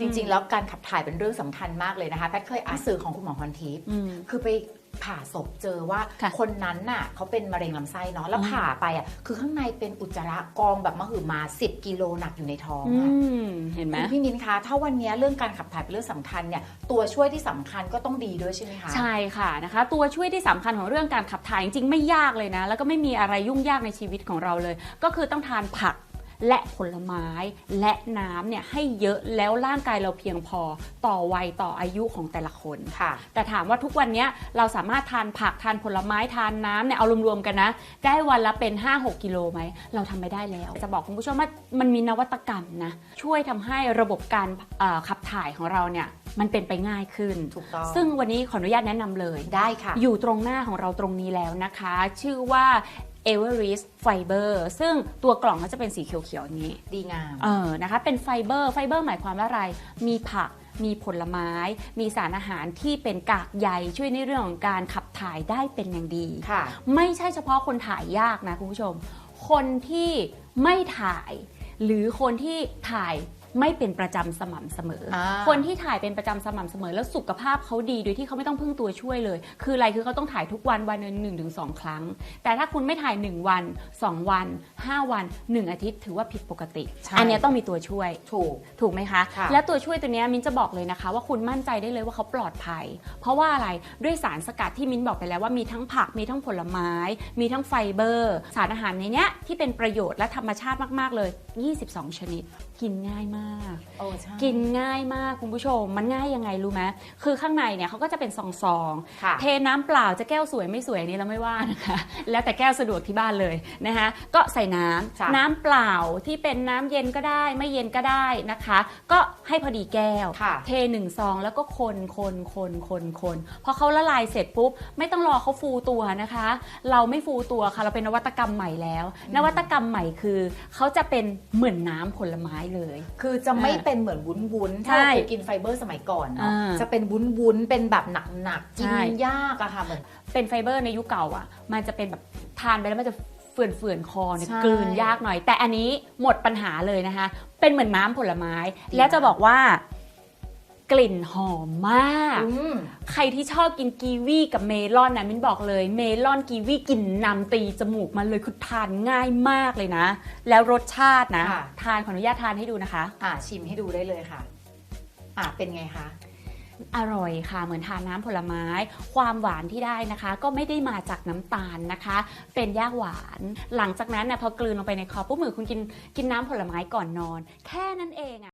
จริงๆ แล้วการขับถ่ายเป็นเรื่องสำคัญมากเลยนะคะแพทย์เคยอ่านสื่อของคุณหมอพรทิพย์อืมคือไปผ่าศพเจอว่าค่ะคนนั้นน่ะเขาเป็นมะเร็งลำไส้เนาะแล้วอืมผ่าไปอะคือข้างในเป็นอุจจาระกองแบบมหึมา 10 กิโลหนักอยู่ในท้องอือะมเห็นไหมคุณพี่มินคะถ้าวันนี้เรื่องการขับถ่ายเป็นเรื่องสำคัญเนี่ยตัวช่วยที่สำคัญก็ต้องดีด้วยใช่ไหมคะใช่ค่ะนะคะ ตัวช่วยที่สำคัญของเรื่องการขับถ่ายจริงๆไม่ยากเลยนะ แล้วก็ไม่มีอะไรยุ่งยากในชีวิตของเราเลย ก็คือต้องทานผัก และผลไม้และน้ำเนี่ยให้เยอะแล้วร่างกายเราเพียงพอต่อวัยต่ออายุของแต่ละคนค่ะ แต่ถามว่าทุกวันเนี้ยเราสามารถทานผักทานผลไม้ทานน้ำเนี่ยเอารวมๆกันนะ ได้วันละเป็น 5-6 กิโลไหม เราทำไม่ได้แล้ว จะบอกคุณผู้ชมว่ามันมีนวัตกรรมนะ ช่วยทำให้ระบบการเอ่อขับถ่ายของเราเนี่ยมันเป็นไปง่ายขึ้น ถูกต้อง ซึ่งวันนี้ขออนุญาตแนะนำเลย ได้ค่ะ อยู่ตรงหน้าของเราตรงนี้แล้วนะคะ ชื่อว่า Everest Fiber ซึ่งตัวกล่องก็จะเป็นสีเขียวๆอย่างนี้ ดีงาม เออนะคะ เป็นไฟเบอร์ไฟเบอร์หมายความว่าอะไร มีผักมีผลไม้ มีสารอาหารที่เป็นกากใยช่วยในเรื่องของการขับถ่ายได้เป็นอย่างดี ค่ะ ไม่ใช่เฉพาะคนถ่ายยากนะคุณผู้ชม คนที่ไม่ถ่าย หรือคนที่ถ่าย ไม่เป็นประจำสม่ำเสมออ่าคนที่ถ่ายเป็นประจำสม่ำเสมอ แล้วสุขภาพเขาดีโดยที่เขาไม่ต้องพึ่งตัวช่วยเลย คืออะไรคือเขาต้องถ่ายทุกวันวันหนึ่งหนึ่งถึงสองครั้ง แต่ถ้าคุณไม่ถ่าย 1 วัน 2 วัน 5 วัน 1 อาทิตย์ ถือว่าผิดปกติใช่อันเนี้ยต้องมีตัวช่วย ถูก ถูกไหมคะค่ะและตัวช่วยตัวเนี้ยมิ้นจะบอกเลยนะคะ ว่าคุณมั่นใจได้เลยว่าเขาปลอดภัย เพราะว่าอะไรด้วยสารสกัดที่มิ้นบอกไปแล้วว่ามีทั้งผักมีทั้งผลไม้ มีทั้งไฟเบอร์ สารอาหารในเนี้ยที่เป็นประโยชน์และธรรมชาติมากๆเลย 22 ชนิด กินง่ายมากโอ้ใช่กินง่ายมากคุณผู้ชม มันง่ายยังไงรู้ไหมคือข้างในเนี่ยเขาก็จะเป็นซองๆค่ะ เทน้ำเปล่าจะแก้วสวยไม่สวยอันนี้เราไม่ว่านะคะ แล้วแต่แก้วสะดวกที่บ้านเลยนะคะ ก็ใส่น้จ้ะำน้ำเปล่าที่เป็นน้ำเย็นก็ได้ไม่เย็นก็ได้นะคะ ก็ให้พอดีแก้ว ค่ะ เทหนึ่งซองแล้วก็คนคนคนคนคนพอเขาละลายเสร็จปุ๊บ ไม่ต้องรอเขาฟูตัวนะคะ เราไม่ฟูตัวค่ะเราเป็นนวัตกรรมใหม่แล้ว นวัตกรรมใหม่คือเขาจะเป็นเหมือนน้ำผลไม้เลย คือจะไม่อ่าเป็นเหมือนวุ้นวุ้นๆใช่ถ้าเราเคยกินไฟเบอร์สมัยก่อนเนาะอ่าจะเป็นวุ้นวุ้นๆเป็นแบบหนักๆกิใช่นยากอะค่ะเหมือนเป็นไฟเบอร์ในยุคเก่าอะมันจะเป็นแบบทานไปแล้วมันจะเฟื่อนเฟื่อนๆคอเนี่ยใช่กลืนยากหน่อย แต่อันนี้หมดปัญหาเลยนะคะ เป็นเหมือนน้ำผลไม้ดีแล้วจะบอกว่า กลิ่นหอมมากอืมใครที่ชอบกินกีวีกับเมลอนนะมิ้นบอกเลย เมลอนกีวีกลิ่นนำตีจมูกมาเลยคือทานง่ายมากเลยนะ แล้วรสชาตินะ ค่ะ ทานขออนุญาตทานให้ดูนะคะ อ่าชิมให้ดูได้เลยค่ะ อ่าเป็นไงคะ อร่อยค่ะเหมือนทานน้ำผลไม้ ความหวานที่ได้นะคะ ก็ไม่ได้มาจากน้ำตาลนะคะ เป็นย่าหวาน หลังจากนั้นนะพอกลืนลงไปในคอปุ๊บมือคุณกินกินน้ำผลไม้ก่อนนอน แค่นั้นเองอะ